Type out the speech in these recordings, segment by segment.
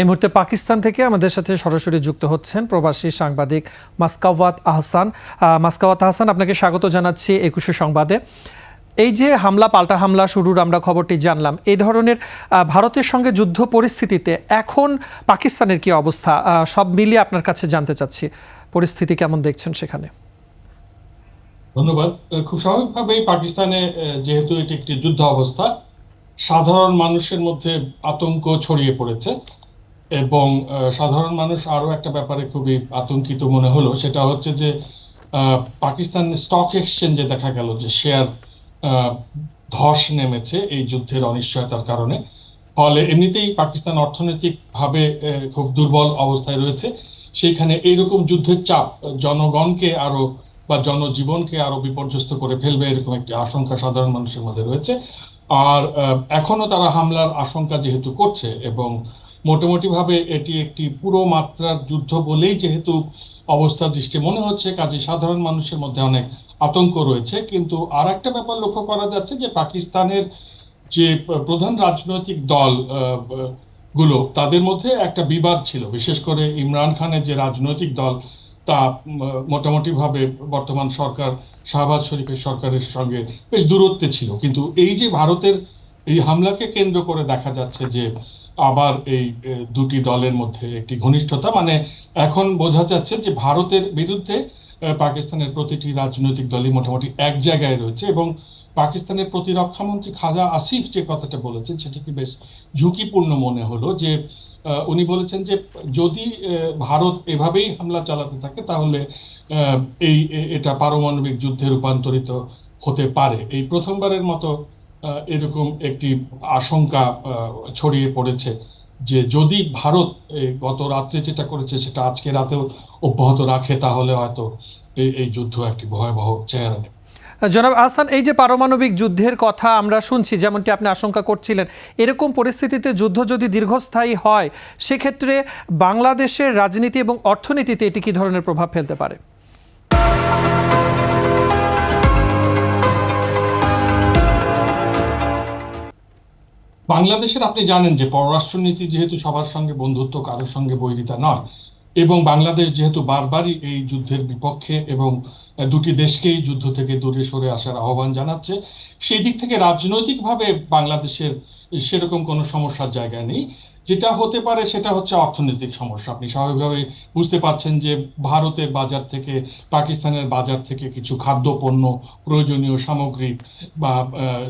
এই মুহূর্তে পাকিস্তান থেকে আমাদের সাথে সরাসরি যুক্ত হচ্ছেন প্রবাসী সাংবাদিক মাসকাওয়াত আহসান। আহ, মাসকাওয়াত আহসান আপনাকে স্বাগত জানাচ্ছি একুশে সংবাদে। এই যে হামলা পাল্টা হামলা শুরুর আমরা খবরটি জানলাম। এই ধরনের ভারতের সঙ্গে যুদ্ধ পরিস্থিতিতে এখন পাকিস্তানের কি অবস্থা? সব মিলিয়ে আপনার কাছে জানতে চাচ্ছি। পরিস্থিতি কেমন দেখছেন সেখানে? ধন্যবাদ। খুব স্বাভাবিকভাবেই পাকিস্তানে যেহেতু এটি একটি যুদ্ধ অবস্থা সাধারণ মানুষের মধ্যে আতঙ্ক ছড়িয়ে পড়েছে। এবং সাধারণ মানুষ আরও একটা ব্যাপারে খুবই আতঙ্কিত মনে হলো, সেটা হচ্ছে যে পাকিস্তান স্টক এক্সচেঞ্জে দেখা গেল যে শেয়ার ধস নেমেছে এই যুদ্ধের অনিশ্চয়তার কারণে। ফলে এমনিতেই পাকিস্তান অর্থনৈতিকভাবে খুব দুর্বল অবস্থায় রয়েছে। সেইখানে এইরকম যুদ্ধের চাপ জনগণকে আরও বা জনজীবনকে আরও বিপর্যস্ত করে ফেলবে এরকম একটি আশঙ্কা সাধারণ মানুষের মধ্যে রয়েছে। আর এখনও তারা হামলার আশঙ্কা যেহেতু করছে এবং মোটামুটি ভাবে এটি একটি পুরো মাত্রার যুদ্ধ বলেই যেহেতু অবস্থা দৃষ্টি মনে হচ্ছে, কাজে সাধারণ মানুষের মধ্যে অনেক আতঙ্ক রয়েছে। কিন্তু আর একটা ব্যাপার লক্ষ্য করা যাচ্ছে যে পাকিস্তানের যে প্রধান রাজনৈতিক দলগুলো, তাদের মধ্যে একটা বিবাদ ছিল। বিশেষ করে ইমরান খানের যে রাজনৈতিক দল, তা মোটামুটিভাবে বর্তমান সরকার, শাহবাজ শরীফের সরকারের সঙ্গে বেশ দূরত্বে ছিল। কিন্তু এই যে ভারতের এই হামলাকে কেন্দ্র করে দেখা যাচ্ছে যে আবার এই দুটি দলের মধ্যে একটি ঘনিষ্ঠতা। মানে এখন বোঝা যাচ্ছে যে ভারতের বিরুদ্ধে পাকিস্তানের প্রতিটি রাজনৈতিক দলই মোটামুটি এক জায়গায় রয়েছে এবং পাকিস্তানের প্রতিরক্ষা মন্ত্রী খাজা আসিফ যে কথাটা বলেছেন সেটাকে বেশ ঝুঁকিপূর্ণ মনে হলো যে উনি বলেছেন যে যদি ভারত এভাবেই হামলা চালাতে থাকে, তাহলে এই এটা পারমাণবিক যুদ্ধে রূপান্তরিত হতে পারে। এই প্রথমবারের মতো এরকম একটি আশঙ্কা ছড়িয়ে পড়েছে যে যদি ভারত গত রাত্রে যেটা করেছে সেটা আজকে রাতেও অব্যাহত রাখে, তাহলে হয়তো এই যুদ্ধ একটি ভয়াবহ চেহারা। নেবে জনাব আহসান, এই যে পারমাণবিক যুদ্ধের কথা আমরা শুনছি, যেমনটি আপনি আশঙ্কা করছিলেন, এরকম পরিস্থিতিতে যুদ্ধ যদি দীর্ঘস্থায়ী হয়, সেক্ষেত্রে বাংলাদেশের রাজনীতি এবং অর্থনীতিতে এটি কী ধরনের প্রভাব ফেলতে পারে? বাংলাদেশের আপনি জানেন যে পররাষ্ট্রনীতি যেহেতু সবার সঙ্গে বন্ধুত্ব, কারোর সঙ্গে বৈরিতা নয়, এবং বাংলাদেশ যেহেতু বারবারই এই যুদ্ধের বিপক্ষে এবং দুটি দেশকেই যুদ্ধ থেকে দূরে সরে আসার আহ্বান জানাচ্ছে, সেই দিক থেকে রাজনৈতিকভাবে বাংলাদেশের সেরকম কোনো সমস্যার জায়গা নেই। যেটা হতে পারে সেটা হচ্ছে অর্থনৈতিক সমস্যা। আপনি স্বাভাবিকভাবে বুঝতে পারছেন যে ভারতের বাজার থেকে, পাকিস্তানের বাজার থেকে কিছু খাদ্যপণ্য, প্রয়োজনীয় সামগ্রী বা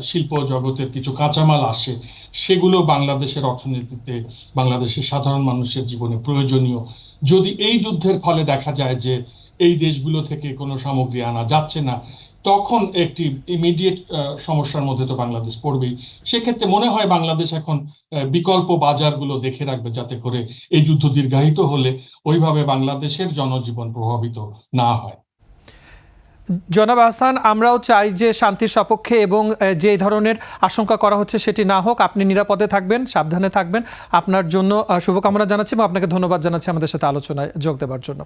শিল্প জগতের কিছু কাঁচামাল আসে, সেগুলো বাংলাদেশের অর্থনীতিতে, বাংলাদেশের সাধারণ মানুষের জীবনে প্রয়োজনীয়। যদি এই যুদ্ধের ফলে দেখা যায় যে এই দেশগুলো থেকে কোনো সামগ্রী আনা যাচ্ছে না তখন একটি ইমিডিয়েট সমস্যার মধ্যে তো বাংলাদেশ পড়বেই। সেক্ষেত্রে মনে হয় বাংলাদেশ এখন বিকল্প বাজারগুলো দেখে রাখবে যাতে করে এই যুদ্ধ দীর্ঘায়িত হলে ওইভাবে বাংলাদেশের জনজীবন প্রভাবিত না হয়। জনাব আহসান, আমরাও চাই যে শান্তির সপক্ষে এবং যে ধরনের আশঙ্কা করা হচ্ছে সেটি না হোক, আপনি নিরাপদে থাকবেন, সাবধানে থাকবেন। আপনার জন্য শুভকামনা জানাচ্ছি এবং আপনাকে ধন্যবাদ জানাচ্ছি আমাদের সাথে আলোচনায় যোগ দেওয়ার জন্য।